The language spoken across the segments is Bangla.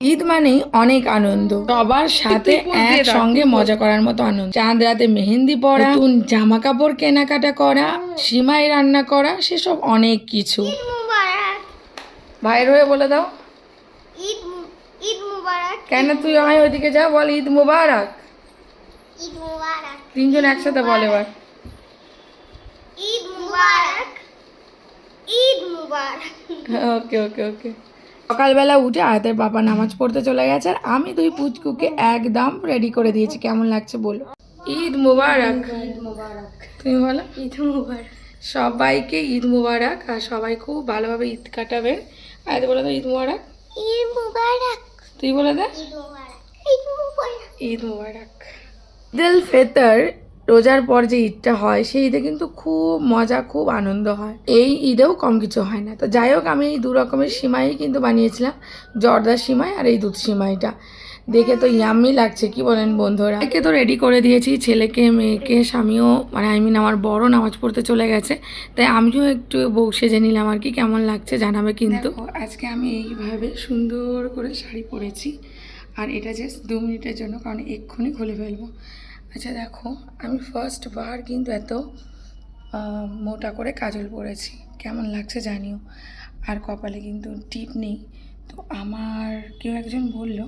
ঈদ মানেই অনেক আনন্দ। সবার সাথে একসঙ্গে মজা করার মতো আনন্দ। চাঁদ রাতে মেহেন্দি পরা নতুন জামা কাপড় কেনাকাটা করা সিমাই রান্না করা সেসব অনেক কিছু। মুবারক। ভাইয়ের হয়ে বলে দাও। ঈদ ঈদ মুবারক। কেন তুই আমায় ওইদিকে যা বল ঈদ মুবারক। ঈদ মুবারক। তিনজন একসাথে বল এবার। ঈদ মুবারক। ঈদ মুবারক। ওকে ওকে ওকে। সকালবেলা উঠে আয়তের বাবা নামাজ পড়তে চলে গেছে আর আমি দুই পুচকুকে একদম রেডি করে দিয়েছি। কেমন লাগছে বলো? ঈদ মুবারক। তুমি বলো? ঈদ মুবারক। সবাইকে ঈদ মুবারক আর সবাই খুব ভালোভাবে ঈদ কাটাবে। আয়তে বলে দাও ঈদ মুবারক। ঈদ মুবারক। তুই বলে দে। ঈদ মুবারক। ঈদ মুবারক। ঈদ মুবারক। ঈদুল ফেতর রোজার পর যে ঈদটা হয়, সেই ঈদে কিন্তু খুব মজা, খুব আনন্দ হয়। এই ঈদেও কম কিছু হয় না। তো যাই হোক, আমি এই দু রকমের সিমাই কিন্তু বানিয়েছিলাম। জর্দার সিমাই আর এই দুধ সিমাইটা। দেখে তো ইয়াম্মি লাগছে, কি বলেন বন্ধুরা? একে তো রেডি করে দিয়েছি, ছেলেকে, মেয়েকে, স্বামীও মানে আই মিন আমার বড় নামাজ পড়তে চলে গেছে। তাই আমিও একটু বউ সেজে নিলাম আর কি, কেমন লাগছে জানাবে কিন্তু। আজকে আমি এইভাবে সুন্দর করে শাড়ি পরেছি। আর এটা জাস্ট দু মিনিটের জন্য, কারণ এক্ষুনি খুলে ফেলব। আচ্ছা দেখো, আমি ফার্স্ট বার কিন্তু এত মোটা করে কাজল পরেছি। কেমন লাগছে জানিও। আর কপালে কিন্তু টিপ নেই। তো আমার কেউ একজন বলল,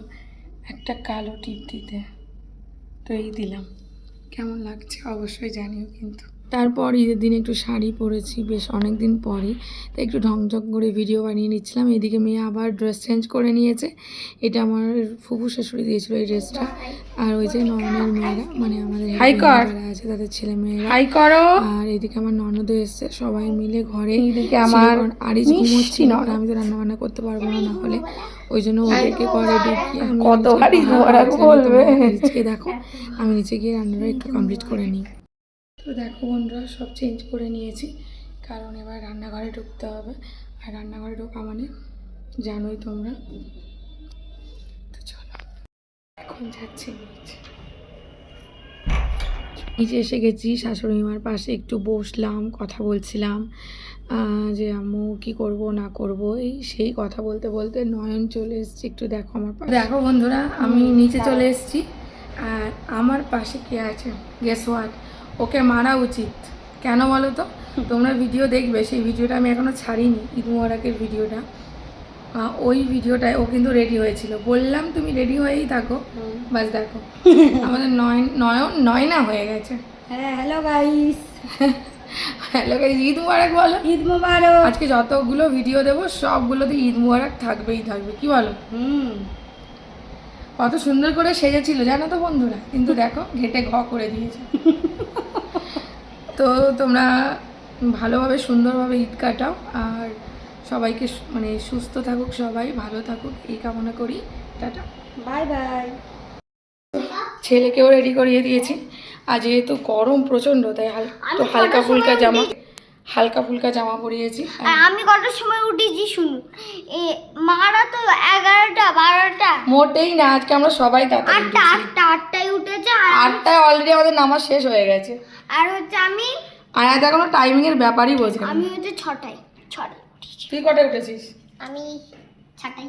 একটা কালো টিপ দিতে। তো এই দিলাম। কেমন লাগছে অবশ্যই জানিও কিন্তু। তারপর ঈদের দিন একটু শাড়ি পরেছি বেশ অনেক দিন পরই। তাই একটু ঢংঢং করে ভিডিও বানিয়ে নিচ্ছিলাম। এদিকে মেয়ে আবার ড্রেস চেঞ্জ করে নিয়েছে। এটা আমার ফুফু শাশুড়ি দিয়েছিল এই ড্রেসটা আর ওই যে নয়নের মেয়েরা মানে আমাদের হাই কর। আছে তাদের ছেলে মেয়েরা হাই করো। আর এদিকে আমার ননদও এসছে সবাই মিলে ঘরে এদিকে আমার আরিজ ঘুমোচ্ছি না আমি তো রান্না বান্না করতে পারব না না হলে। ওই জন্য ওদেরকে করে ডেকে কতবারই বলবে। দেখো। আমি নিচে গিয়ে রান্নাটা একটু কমপ্লিট করে নিই। তো দেখো বন্ধুরা, সব চেঞ্জ করে নিয়েছি। কারণ এবার রান্নাঘরে ঢুকতে হবে। আর রান্নাঘরে ঢোকা মানে জানোই তোমরা। তো চলো, এখন যাচ্ছি নিচে। এসে গেছি শাশুড়ি মার পাশে একটু বসলাম, কথা বলছিলাম যে আম্মু কি করব, না করব, এই সেই কথা বলতে বলতে নয়ন চলে এসেছি। একটু দেখো আমার পাশে। দেখো বন্ধুরা, আমি নিচে চলে এসেছি। আর আমার পাশে কে আছে? গেস হোয়াট ওকে মারা উচিত। কেন বলো তো? তোমরা ভিডিও দেখবে সেই ভিডিওটা আমি এখনও ছাড়িনি ঈদ মোবারকের ভিডিওটা ওই ভিডিওটায় ও কিন্তু রেডি হয়েছিল। বললাম তুমি রেডি হয়েই থাকো। বাস দেখো। আমাদের নয় নয়ন নয়না হয়ে গেছে। হ্যাঁ hello guys hello guys Eid Mubarak বলো। ঈদ মুবারক। আজকে যতগুলো ভিডিও দেবো সবগুলোতে ঈদ মুবারক থাকবেই থাকবে। কি বলো? হুম। কত সুন্দর করে সেজেছিল জানো তো বন্ধুরা? কিন্তু দেখো ঘেটে ঘ করে দিয়েছে। তো তোমরা ভালোভাবে সুন্দরভাবে ঈদ কাটাও। আর সবাইকে মানে সুস্থ থাকুক সবাই ভালো থাকুক। এই কামনা করি। টাটা। Bye bye. ছেলেকেও রেডি করিয়ে দিয়েছি। আর যেহেতু গরম প্রচণ্ড তাই তো হালকা ফুলকা জামা হালকা ফুলকা জামা পরিয়েছি। আমি কটার সময় উঠেছি শুনুন। মারা তো এগারোটা বারোটা। মোটেই না আজকে আমরা সবাই আটটা আটটা আটটায় আর আটটায় অলরেডি আমাদের নামাজ শেষ হয়ে গেছে। আর হচ্ছে আমি আর আজ এখনও টাইমিং এর ব্যাপারই বোঝে আমি হচ্ছে ছটায় ছটায় তুই কটায় উঠেছিস? আমি ছটায়।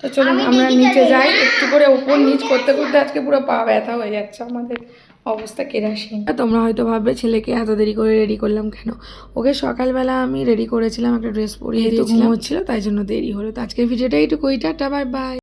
তো চলুন আমরা নিচে যাই। যাই। একটু করে উপর নিচ করতে করতে আজকে পুরো পা ব্যথা হয়ে যাচ্ছে আমাদের অবস্থা কেরাসিন। তোমরা হয়তো ভাববে ছেলেকে এত দেরি করে রেডি করলাম কেন? ওকে সকালবেলা আমি রেডি করেছিলাম একটা ড্রেস পরিয়ে দিয়েছিলাম। হচ্ছিল তাই জন্য দেরি হলো। তো আজকের ভিডিওটা এইটুকুই টাটা বাই বাই